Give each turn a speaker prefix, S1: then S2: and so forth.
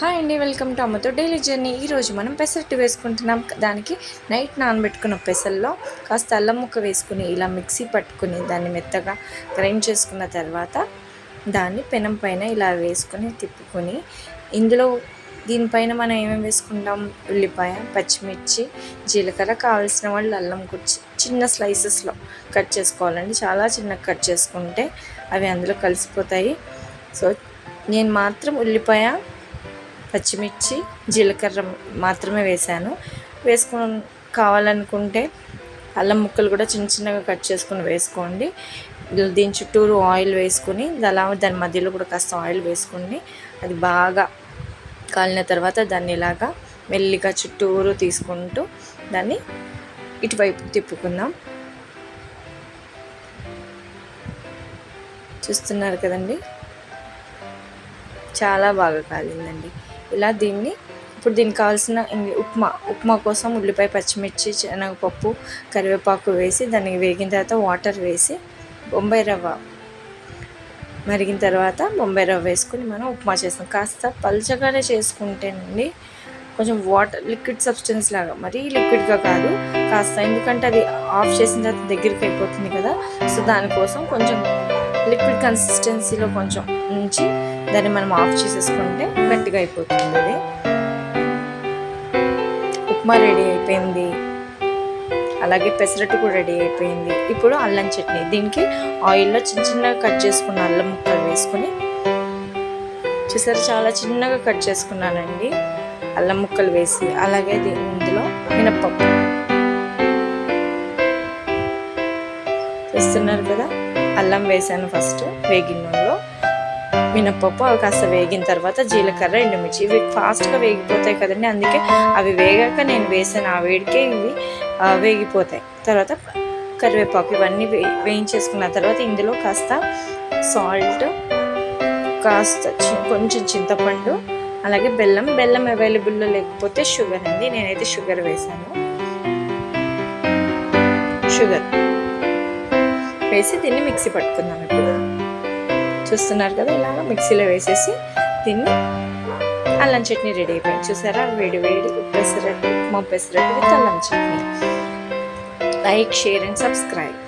S1: Hi అండి welcome to అమ్మతో daily journey ఈరోజు మనం పెసరట్టు వేసుకుంటున్నాం. దానికి నైట్ నానబెట్టుకున్న పెసల్లో కాస్త అల్లం ముక్క వేసుకుని ఇలా మిక్సీ పట్టుకుని దాన్ని మెత్తగా గ్రైండ్ చేసుకున్న తర్వాత దాన్ని పెనం పైన ఇలా వేసుకుని తిప్పుకొని ఇందులో దీనిపైన మనం ఏమేమి వేసుకుంటాం? ఉల్లిపాయ పచ్చిమిర్చి జీలకర్ర కావాల్సిన వాళ్ళు అల్లం కుర్చి చిన్న స్లైసెస్లో కట్ చేసుకోవాలండి. చాలా చిన్నగా కట్ చేసుకుంటే అవి అందులో కలిసిపోతాయి. సో నేను మాత్రం ఉల్లిపాయ పచ్చిమిర్చి జీలకర్ర మాత్రమే వేశాను. వేసుకుని కావాలనుకుంటే అల్లం ముక్కలు కూడా చిన్న చిన్నగా కట్ చేసుకుని వేసుకోండి. దీని చుట్టూరు ఆయిల్ వేసుకుని అలా దాని మధ్యలో కూడా కాస్త ఆయిల్ వేసుకుని అది బాగా కాలిన తర్వాత దాన్ని ఇలాగా మెల్లిగా చుట్టూరు తీసుకుంటూ దాన్ని ఇటువైపు తిప్పుకుందాం. చూస్తున్నారు కదండి? చాలా బాగా కాలిందండి. ఇలా దీన్ని ఇప్పుడు దీనికి కావాల్సిన ఉప్మా ఉప్మా కోసం ఉల్లిపాయ పచ్చిమిర్చి శనగపప్పు కరివేపాకు వేసి దానికి వేగిన తర్వాత వాటర్ వేసి బొంబాయి రవ్వ మరిగిన తర్వాత బొంబాయి రవ్వ వేసుకుని మనం ఉప్మా చేస్తాం. కాస్త పల్చగానే చేసుకుంటేనండి కొంచెం వాటర్ లిక్విడ్ సబ్స్టెన్స్ లాగా మరీ లిక్విడ్గా కాదు. కాస్త ఎందుకంటే అది ఆఫ్ చేసిన తర్వాత దగ్గరికి అయిపోతుంది కదా. సో దానికోసం కొంచెం లిక్విడ్ కన్సిస్టెన్సీలో కొంచెం ఉంచి దాన్ని మనం ఆఫ్ చేసేసుకుంటే గట్టిగా అయిపోతుంది అది. ఉప్మా రెడీ అయిపోయింది. అలాగే పెసరట్టు కూడా రెడీ అయిపోయింది. ఇప్పుడు అల్లం చట్నీ. దీనికి ఆయిల్లో చిన్న చిన్నగా కట్ చేసుకున్న అల్లం ముక్కలు వేసుకొని చూసారు? చాలా చిన్నగా కట్ చేసుకున్నానండి. అల్లం ముక్కలు వేసి అలాగే ఇందులో మినప్పప్పు. చూస్తున్నారు కదా? అల్లం వేసాను ఫస్ట్ వేగిన్నంలో నూనెలో మినప్పప్పు అవి కాస్త వేగిన తర్వాత జీలకర్ర ఎండుమిర్చి. ఇవి ఫాస్ట్గా వేగిపోతాయి కదండి అందుకే అవి వేగాక నేను వేసాను. ఆ వేడికే ఇవి వేగిపోతాయి. తర్వాత కరివేపాకు ఇవన్నీ వే వేయించేసుకున్న తర్వాత ఇందులో కాస్త సాల్ట్ కాస్త కొంచెం చింతపండు అలాగే బెల్లం. బెల్లం అవైలబుల్లో లేకపోతే షుగర్ అండి. నేనైతే షుగర్ వేసాను. షుగర్. వేసి దీన్ని మిక్సీ పట్టుకుందాం ఇప్పుడు. చూస్తున్నారు కదా ఇలాగ మిక్సీలో వేసేసి దీన్ని అల్లం చట్నీ రెడీ అయిపోయింది. చూసారా? వేడి వేడి పెసరట్టు ఉప్మా పెసరట్టు విత్ అల్లం chutney. Like share and subscribe.